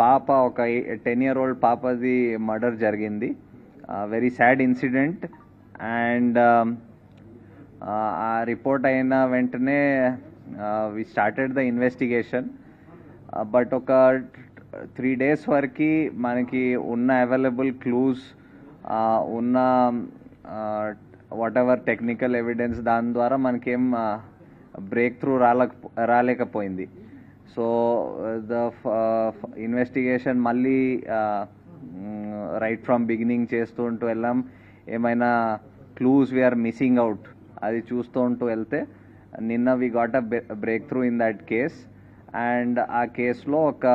పాప ఒక ten year old పాపది మర్డర్ జరిగింది. వెరీ సాడ్ ఇన్సిడెంట్ అండ్ ఆ రిపోర్ట్ um, అయిన వెంటనే we started the investigation but ఒక త్రీ డేస్ వరకు మనకి ఉన్న అవైలబుల్ క్లూస్ ఉన్న వాట్ ఎవర్ టెక్నికల్ ఎవిడెన్స్ దాని ద్వారా మనకేం బ్రేక్ త్రూ రాలేక రాలేకపోయింది. సో ద ఇన్వెస్టిగేషన్ మళ్ళీ రైట్ ఫ్రమ్ బిగినింగ్ చేస్తూ ఉంటూ వెళ్ళాం. ఏమైనా క్లూస్ వీఆర్ మిస్సింగ్ అవుట్ అది చూస్తూ ఉంటూ వెళ్తే నిన్న we got a breakthrough in that case and ఆ కేసులో ఒక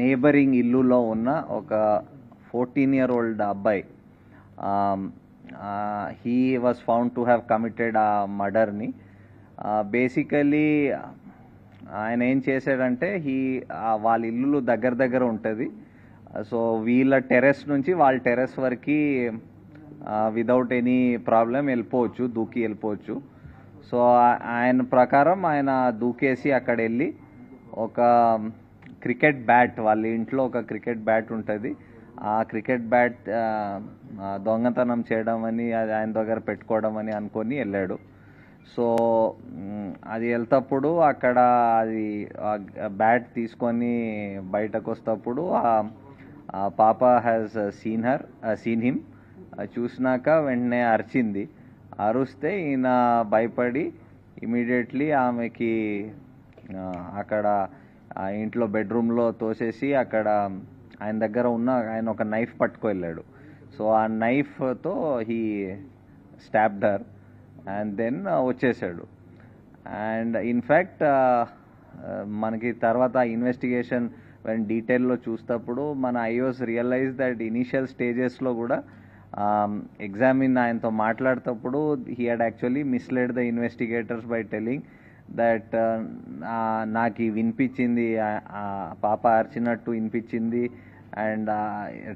నేబరింగ్ ఇల్లులో ఉన్న ఒక ఫోర్టీన్ ఇయర్ ఓల్డ్ అబ్బాయి he was found to have committed ఆ మర్డర్ని బేసికలీ ఆయన ఏం చేశాడంటే హీ వాళ్ళ ఇల్లు దగ్గర దగ్గర ఉంటుంది. సో వీళ్ళ టెరెస్ నుంచి వాళ్ళ టెరెస్ వరకు విదౌట్ ఎనీ ప్రాబ్లం వెళ్ళిపోవచ్చు దూకి వెళ్ళిపోవచ్చు. సో ఆయన ప్రకారం ఆయన దూకేసి అక్కడ వెళ్ళి ఒక క్రికెట్ బ్యాట్ వాళ్ళ ఇంట్లో ఒక క్రికెట్ బ్యాట్ ఉంటుంది. ఆ క్రికెట్ బ్యాట్ దొంగతనం చేయడం అని అది ఆయన దగ్గర పెట్టుకోవడం అని అనుకొని వెళ్ళాడు. సో అది వెళ్తప్పుడు అక్కడ అది బ్యాట్ తీసుకొని బయటకు వస్తప్పుడు ఆ పాప has seen her seen him చూసినాక వెంటనే అరిచింది. అరుస్తే ఈయన భయపడి ఇమీడియట్లీ ఆమెకి అక్కడ ఇంట్లో బెడ్రూమ్లో తోసేసి అక్కడ ఆయన దగ్గర ఉన్న ఆయన ఒక నైఫ్ పట్టుకు వెళ్ళాడు సో ఆ నైఫ్తో he stabbed her and then వచ్చేసాడు అండ్ ఇన్ఫ్యాక్ట్ మనకి తర్వాత ఇన్వెస్టిగేషన్ వెన్ డీటెయిల్లో చూసినప్పుడు మన ఐఓస్ రియలైజ్ దట్ ఇనీషియల్ స్టేజెస్లో కూడా ఎగ్జామిన్ ఆయనతో మాట్లాడేటప్పుడు he had actually misled the investigators by telling that నాకు వినిపించింది పాప అరిచినట్టు వినిపించింది అండ్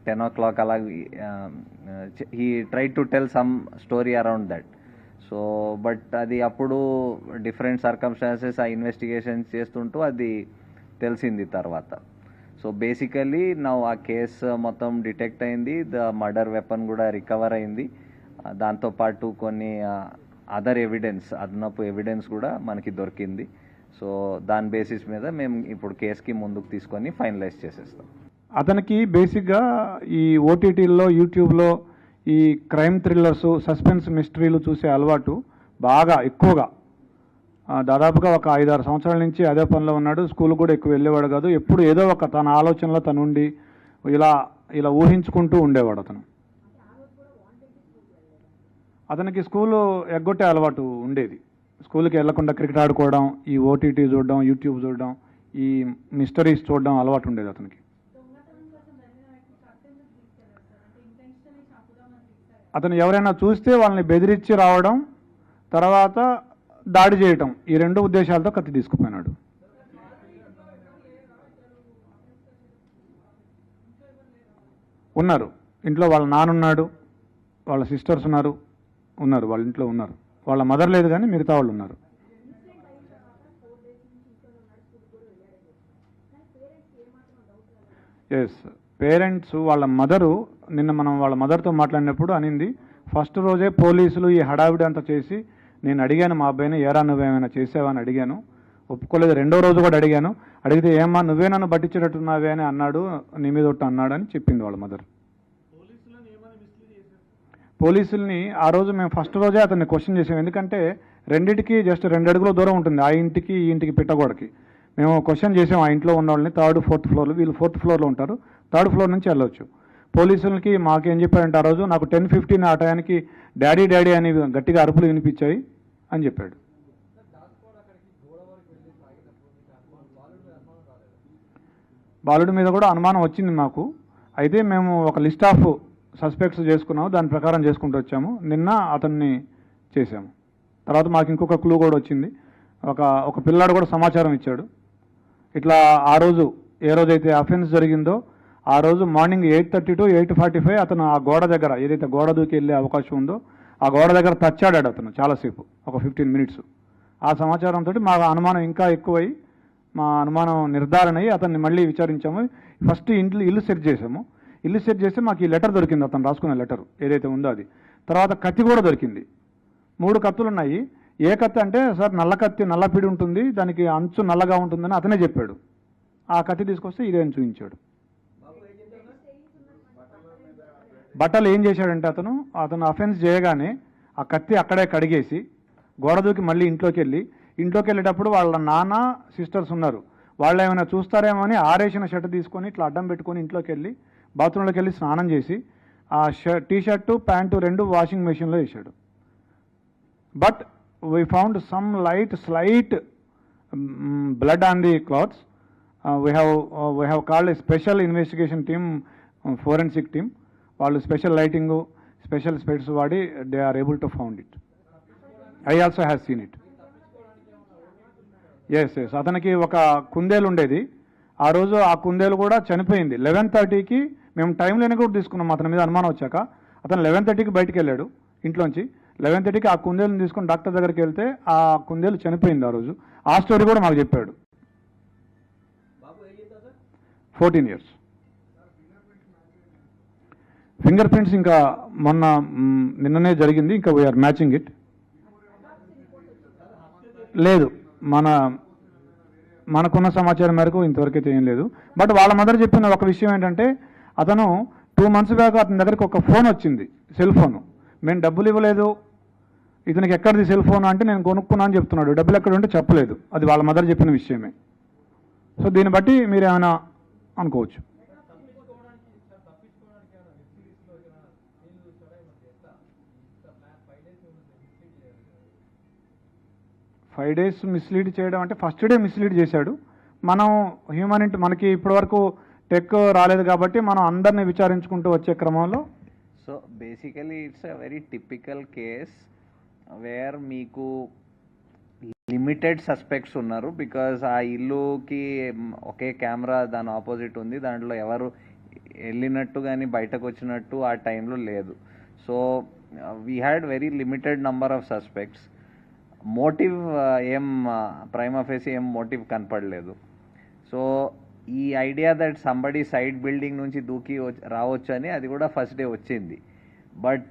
టెన్ ఓ క్లాక్ అలా he try to tell some story around that so but అది అప్పుడు డిఫరెంట్ సర్కమ్స్టాన్సెస్ ఆ ఇన్వెస్టిగేషన్స్ చేస్తుంటూ అది తెలిసింది తర్వాత. సో బేసికలీ నా ఆ కేసు మొత్తం డిటెక్ట్ అయింది. ద మర్డర్ వెపన్ కూడా రికవర్ అయింది. దాంతోపాటు కొన్ని అదర్ ఎవిడెన్స్ అదనపు ఎవిడెన్స్ కూడా మనకి దొరికింది. సో దాని బేసిస్ మీద మేము ఇప్పుడు కేసుకి ముందుకు తీసుకొని ఫైనలైజ్ చేసేస్తాం. అతనికి బేసిక్గా ఈ ఓటీటీల్లో యూట్యూబ్లో ఈ క్రైమ్ థ్రిల్లర్స్ సస్పెన్స్ మిస్టరీలు చూసే అలవాటు బాగా ఎక్కువగా. దాదాపుగా ఒక ఐదారు సంవత్సరాల నుంచి అదే పనిలో ఉన్నాడు. స్కూల్ కూడా ఎక్కువ వెళ్ళేవాడు కాదు. ఎప్పుడు ఏదో ఒక తన ఆలోచనలో తను ఉండి ఇలా ఇలా ఊహించుకుంటూ ఉండేవాడు అతను. అతనికి స్కూలు ఎగ్గొట్టే అలవాటు ఉండేది. స్కూల్కి వెళ్ళకుండా క్రికెట్ ఆడుకోవడం ఈ ఓటీటీ చూడడం యూట్యూబ్ చూడడం ఈ మిస్టరీస్ చూడడం అలవాటు ఉండేది అతనికి. అతను ఎవరైనా చూస్తే వాళ్ళని బెదిరించి రావడం తర్వాత దాడి చేయటం ఈ రెండు ఉద్దేశాలతో కత్తి తీసుకుపోయినాడు. ఉన్నారు. ఇంట్లో వాళ్ళ నాన్నున్నాడు వాళ్ళ సిస్టర్స్ ఉన్నారు ఉన్నారు వాళ్ళ ఇంట్లో ఉన్నారు. వాళ్ళ మదర్ లేదు కానీ మిగతా వాళ్ళు ఉన్నారు. ఎస్ పేరెంట్స్ వాళ్ళ మదరు నిన్న మనం వాళ్ళ మదర్తో మాట్లాడినప్పుడు అనింది ఫస్ట్ రోజే పోలీసులు ఈ హడావిడి అంతా చేసి నేను అడిగాను మా అబ్బాయిని ఏరా నువ్వేమైనా చేసావా? అని అడిగాను. ఒప్పుకోలేదు రెండో రోజు కూడా అడిగాను. అడిగితే ఏమ్మా నువ్వే నన్ను పట్టించేటట్టున్నావే అని అన్నాడు నీ మీద ఒట్టు అన్నాడు అని చెప్పింది వాళ్ళ మదర్. పోలీసుల్ని ఆ రోజు మేము ఫస్ట్ రోజే అతన్ని క్వశ్చన్ చేసాం. ఎందుకంటే రెండింటికి జస్ట్ రెండు అడుగుల దూరం ఉంటుంది ఆ ఇంటికి ఈ ఇంటికి పిట్టగోడకి. మేము క్వశ్చన్ చేసాం ఆ ఇంట్లో ఉన్న వాళ్ళని థర్డ్ ఫోర్త్ ఫ్లోర్లో వీళ్ళు ఫోర్త్ ఫ్లోర్లో ఉంటారు థర్డ్ ఫ్లోర్ నుంచి వెళ్ళొచ్చు. పోలీసులకి మాకేం చెప్పాడంటే ఆ రోజు నాకు టెన్ ఫిఫ్టీన్ ఆ టయానికి డాడీ డాడీ అని గట్టిగా అరుపులు వినిపించాయి అని చెప్పాడు. బాలుడి మీద కూడా అనుమానం వచ్చింది మాకు. అయితే మేము ఒక లిస్ట్ ఆఫ్ సస్పెక్ట్స్ చేసుకున్నాము దాని ప్రకారం చేసుకుంటూ వచ్చాము. నిన్న అతన్ని చేశాము. తర్వాత మాకు ఇంకొక క్లూ కూడా వచ్చింది. ఒక ఒక పిల్లాడు కూడా సమాచారం ఇచ్చాడు. ఇట్లా ఆ రోజు ఏ రోజైతే అఫెన్స్ జరిగిందో ఆ రోజు morning eight thirty to eight forty five అతను ఆ గోడ దగ్గర ఏదైతే గోడ దూకి వెళ్ళే అవకాశం ఉందో ఆ గోడ దగ్గర తచ్చాడాడు అతను చాలాసేపు ఒక ఫిఫ్టీన్ మినిట్స్ ఆ సమాచారంతో మా అనుమానం ఇంకా ఎక్కువై మా అనుమానం నిర్ధారణ అయ్యి అతన్ని మళ్ళీ విచారించాము. ఫస్ట్ ఇంట్లో ఇల్లు సెట్ చేసాము ఇల్లు సెట్ చేస్తే మాకు ఈ లెటర్ దొరికింది అతను రాసుకున్న లెటర్ ఏదైతే ఉందో అది. తర్వాత కత్తి కూడా దొరికింది. మూడు కత్తులు ఉన్నాయి. ఏ కత్తి అంటే సార్ నల్ల కత్తి నల్ల పిడి ఉంటుంది దానికి అంచు నల్లగా ఉంటుందని అతనే చెప్పాడు. ఆ కత్తి తీసుకొస్తే ఇదే అని చూపించాడు. బట్టలు ఏం చేశాడంటే అతను అతను అఫెన్స్ చేయగానే ఆ కత్తి అక్కడే కడిగేసి గోడ దూకి మళ్ళీ ఇంట్లోకి వెళ్ళి ఇంట్లోకి వెళ్ళేటప్పుడు వాళ్ళ నాన్న సిస్టర్స్ ఉన్నారు. వాళ్ళు ఏమైనా చూస్తారేమో అని ఆరేసిన షర్ట్ తీసుకొని ఇట్లా అడ్డం పెట్టుకొని ఇంట్లోకి వెళ్ళి బాత్రూంలోకి వెళ్ళి స్నానం చేసి ఆ షర్ట్ టీ షర్టు ప్యాంటు రెండు వాషింగ్ మెషిన్లో వేసాడు but we found some light slight blood on the clothes we have we have called a special investigation team forensic team వాళ్ళు స్పెషల్ లైటింగ్ స్పెషల్ స్పెట్స్ వాడి they are able to found it I also have seen it S S అతనికి ఒక కుందేలు ఉండేది. ఆ రోజు ఆ కుందేలు కూడా చనిపోయింది. లెవెన్ థర్టీకి మేము టైం లేని కూడా తీసుకున్నాం. అతని మీద అనుమానం వచ్చాక అతను లెవెన్ థర్టీకి బయటకు వెళ్ళాడు ఇంట్లోంచి. లెవెన్ థర్టీకి ఆ కుందేలుని తీసుకుని డాక్టర్ దగ్గరికి వెళ్తే ఆ కుందేలు చనిపోయింది ఆ రోజు. ఆ స్టోరీ కూడా మాకు చెప్పాడు. ఫోర్టీన్ ఇయర్స్ ఫింగర్ ప్రింట్స్ ఇంకా మొన్న నిన్ననే జరిగింది ఇంకా వీఆర్ మ్యాచింగ్ ఇట్ లేదు మన మనకున్న సమాచారం మేరకు ఇంతవరకు ఏం లేదు. బట్ వాళ్ళ మదర్ చెప్పిన ఒక విషయం ఏంటంటే అతను టూ మంత్స్ బ్యాక్ అతని దగ్గరికి ఒక ఫోన్ వచ్చింది సెల్ ఫోన్ మేము డబ్బులు ఇవ్వలేదు. ఇతనికి ఎక్కడిది సెల్ ఫోన్ అంటే నేను కొనుక్కున్నా అని చెప్తున్నాడు. డబ్బులు ఎక్కడ ఉంటే చెప్పలేదు. అది వాళ్ళ మదర్ చెప్పిన విషయమే. సో దీన్ని బట్టి మీరు ఏమైనా అనుకోవచ్చు. ఫైవ్ డేస్ మిస్లీడ్ చేయడం అంటే ఫస్ట్ డే మిస్లీడ్ చేశాడు. మనం హ్యూమన్ మనకి ఇప్పటివరకు టెక్ రాలేదు కాబట్టి మనం అందరిని విచారించుకుంటూ వచ్చే క్రమంలో so basically it's a very typical case where మీకు లిమిటెడ్ సస్పెక్ట్స్ ఉన్నారు బికాజ్ ఆ ఇల్లుకి ఒకే కెమెరా దాని ఆపోజిట్ ఉంది. దాంట్లో ఎవరు వెళ్ళినట్టు కానీ బయటకు వచ్చినట్టు ఆ టైంలో లేదు. So we had very limited number of suspects motive ఏం ప్రైమ్ ఏం మోటివ్ కనపడలేదు. సో ఈ idea that somebody side building నుంచి దూకి రావచ్చు అని అది కూడా ఫస్ట్ డే వచ్చింది. బట్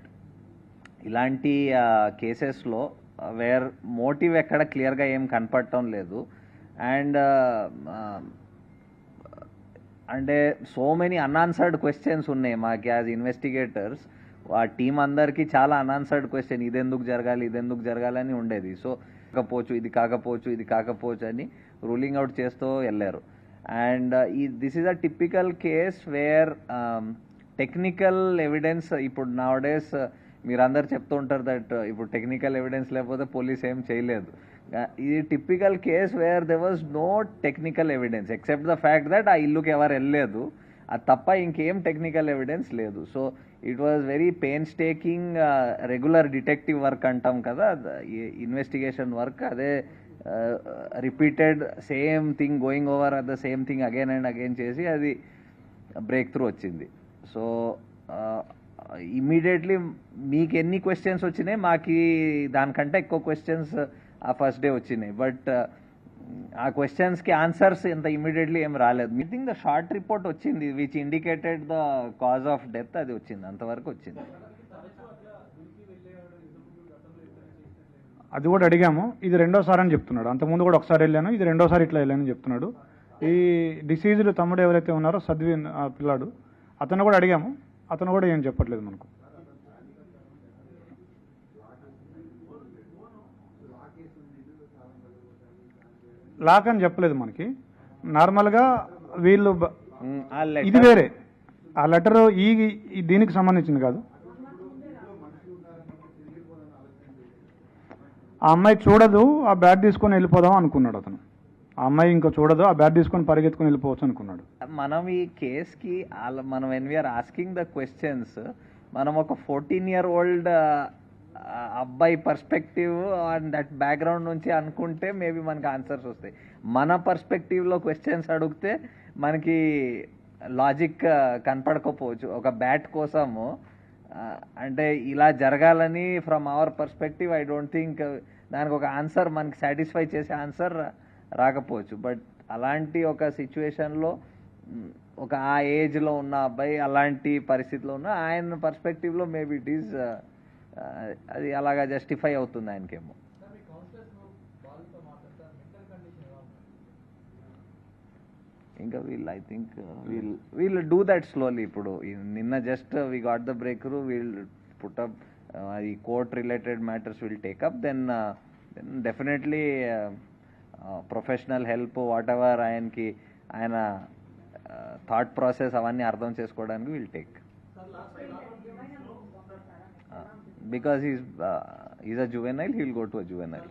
ఇలాంటి కేసెస్లో వేర్ మోటివ్ ఎక్కడ క్లియర్గా ఏం కనపడటం లేదు. అండ్ అంటే సో మెనీ అన్ఆన్సర్డ్ క్వశ్చన్స్ ఉన్నాయి మాకు యాజ్ ఇన్వెస్టిగేటర్స్ ఆ టీం అందరికీ చాలా అన్ఆన్సర్డ్ క్వశ్చన్ ఇదెందుకు జరగాలి ఇదెందుకు జరగాలని ఉండేది. సో కాకపోవచ్చు ఇది కాకపోవచ్చు ఇది కాకపోవచ్చు అని రూలింగ్ అవుట్ చేస్తూ వెళ్ళారు. అండ్ uh, ఈ this is a typical case where technical evidence ఇప్పుడు నా డేస్ మీరందరు చెప్తూ ఉంటారు దట్ uh, ఇప్పుడు టెక్నికల్ ఎవిడెన్స్ లేకపోతే పోలీస్ ఏం చేయలేదు. ఇది typical case where there was no technical evidence except the fact that ఆ ఇల్లుకి ఎవరు వెళ్ళలేదు. అది తప్ప ఇంకేం టెక్నికల్ ఎవిడెన్స్ లేదు. So it was very painstaking regular detective work అంటాం కదా ఇన్వెస్టిగేషన్ వర్క్ అదే repeated same thing going over at the same thing again and again చేసి అది బ్రేక్ త్రూ వచ్చింది సో ఇమ్మీడియట్లీ uh, మీకు ఎన్ని క్వశ్చన్స్ వచ్చినాయి మాకు దానికంటే ఎక్కువ క్వశ్చన్స్ uh, ఆ ఫస్ట్ డే వచ్చినాయి. బట్ ఆ క్వశ్చన్స్కి ఆన్సర్స్ ఇంత ఇమ్మీడియట్లీ ఏం రాలేదు. Me think the short report వచ్చింది which indicated the cause of death అది వచ్చింది అంతవరకు వచ్చింది. అది కూడా అడిగాము. ఇది రెండోసారి అని చెప్తున్నాడు. అంతకుముందు కూడా ఒకసారి వెళ్ళాను. ఇది రెండోసారి ఇట్లా వెళ్ళానని చెప్తున్నాడు. ఈ డిసీజ్డ్ తమ్ముడు ఎవరైతే ఉన్నారో సద్విన్ పిల్లాడు అతను కూడా అడిగాము. అతను కూడా ఏం చెప్పట్లేదు మనకు. లాక్ అని చెప్పలేదు మనకి. నార్మల్గా వీళ్ళు ఇది వేరే. ఆ లెటర్ ఈ దీనికి సంబంధించింది కాదు. ఆ అమ్మాయి చూడదు ఆ బ్యాట్ తీసుకొని వెళ్ళిపోదాం అనుకున్నాడు అతను. ఆ అమ్మాయి ఇంకా చూడదు ఆ బ్యాట్ తీసుకొని పరిగెత్తుకొని వెళ్ళిపోవచ్చు అనుకున్నాడు. మనం ఈ కేస్కి మనం when we are asking the questions మనం ఒక ఫోర్టీన్ ఇయర్ ఓల్డ్ అబ్బాయి పర్స్పెక్టివ్ అండ్ దట్ బ్యాక్గ్రౌండ్ నుంచి అనుకుంటే మేబీ మనకి ఆన్సర్స్ వస్తాయి. మన పర్స్పెక్టివ్లో క్వశ్చన్స్ అడిగితే మనకి లాజిక్ కనపడకపోవచ్చు. ఒక బ్యాట్ కోసము అంటే ఇలా జరగాలని from our perspective I don't think దానికి ఒక ఆన్సర్ మనకి సాటిస్ఫై చేసే ఆన్సర్ రాకపోవచ్చు. బట్ అలాంటి ఒక సిచ్యువేషన్లో ఒక ఆ ఏజ్లో ఉన్న అబ్బాయి అలాంటి పరిస్థితిలో ఉన్న ఆయన పర్స్పెక్టివ్లో మేబీ ఇట్ ఈస్ అది అలాగా జస్టిఫై అవుతుంది ఆయనకేమో. ఇంకా వీళ్ళు I think we'll we'll do that slowly ఇప్పుడు. నిన్న just we got the break we'll put up ఈ court related matters will take up then then definitely professional help whatever ఆయనకి ఆయన థాట్ ప్రాసెస్ అవన్నీ అర్థం చేసుకోవడానికి will take because he's uh, he's a juvenile, he will go to a juvenile.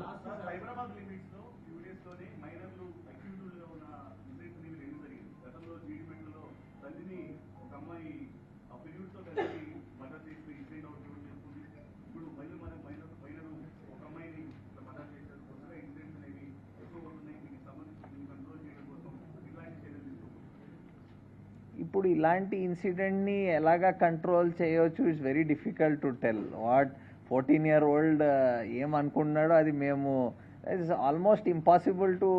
ఇప్పుడు ఇలాంటి ఇన్సిడెంట్ని ఎలాగా control చేయవచ్చు it's very difficult to tell what fourteen year old ఏమనుకుంటున్నాడో అది మేము it's almost impossible to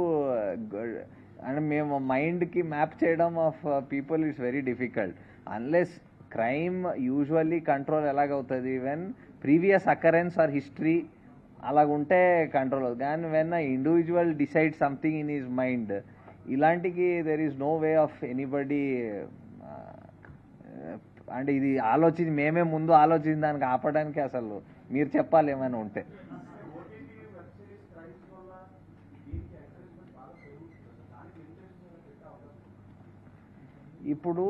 and మేము మైండ్కి మ్యాప్ చేయడం of people it's very difficult unless crime usually control ఎలాగవుతుంది? When previous occurrence or history అలాగుంటే control అవుతుంది. కానీ when individual decide something in his mind ఇలాంటికి there is no way of anybody అంటే ఇది ఆలోచించి మేమే ముందు ఆలోచించి దానికి ఆపడానికి అసలు మీరు చెప్పాలి ఏమైనా ఉంటే. ఇప్పుడు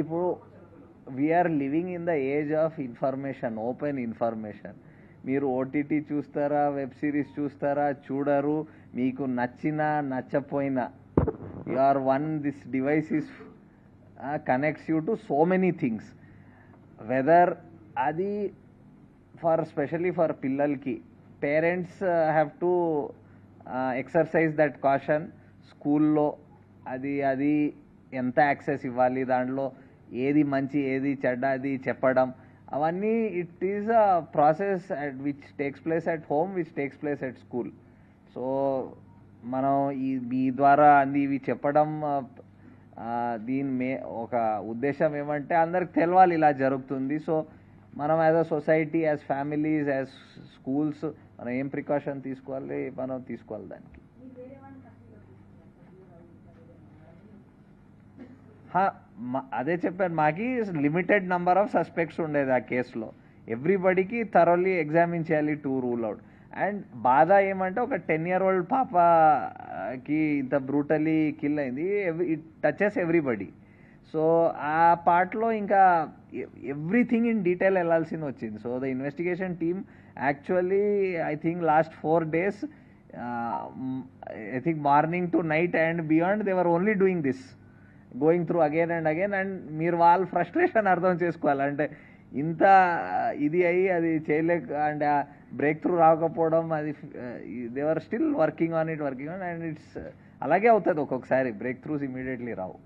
ఇప్పుడు we are living in the age of information open information మీరు ఓటీటీ చూస్తారా వెబ్ సిరీస్ చూస్తారా చూడరు మీకు నచ్చినా నచ్చపోయినా you are one this device is connects you to so many things whether అది ఫర్ స్పెషలీ ఫర్ పిల్లలకి parents have to exercise that caution స్కూల్లో అది అది ఎంత యాక్సెస్ ఇవ్వాలి దాంట్లో? ఏది మంచి ఏది చెడ్డ అది చెప్పడం. అవన్నీ it is a process which takes place at home which takes place at school so మనం ఈ మీ ద్వారా అన్ని ఇవి చెప్పడం దీని మే ఒక ఉద్దేశం ఏమంటే అందరికి తెలవాలి ఇలా జరుగుతుంది. సో మనం as a society as families as schools మనం ఏం ప్రికాషన్ తీసుకోవాలి మనం తీసుకోవాలి దానికి. అదే చెప్పాను మాకి లిమిటెడ్ నెంబర్ ఆఫ్ సస్పెక్ట్స్ ఉండేది ఆ కేసులో. ఎవ్రీబడికి థరోలీ ఎగ్జామిన్ చేయాలి టు రూల్ అవుట్. అండ్ బాధ ఏమంటే ఒక టెన్ ఇయర్ ఓల్డ్ పాపకి ఇంత బ్రూటలీ కిల్ అయింది. ఇట్ టచెస్ ఎవ్రీబడి సో ఆ పార్ట్లో ఇంకా ఎవ్రీథింగ్ ఇన్ డీటెయిల్ వెళ్ళాల్సింది వచ్చింది. So the investigation team actually I think last four days I think morning to night and beyond they're only doing this going through again and again and మీరు వాళ్ళ frustration అర్థం చేసుకోవాలి. అంటే ఇంత ఇది అయ్యి అది చేయలేక అండ్ బ్రేక్ త్రూ రాకపోవడం అది they're still working on it working on and it's అలాగే అవుతుంది ఒక్కొక్కసారి. బ్రేక్ త్రూస్ ఇమీడియట్లీ రావు.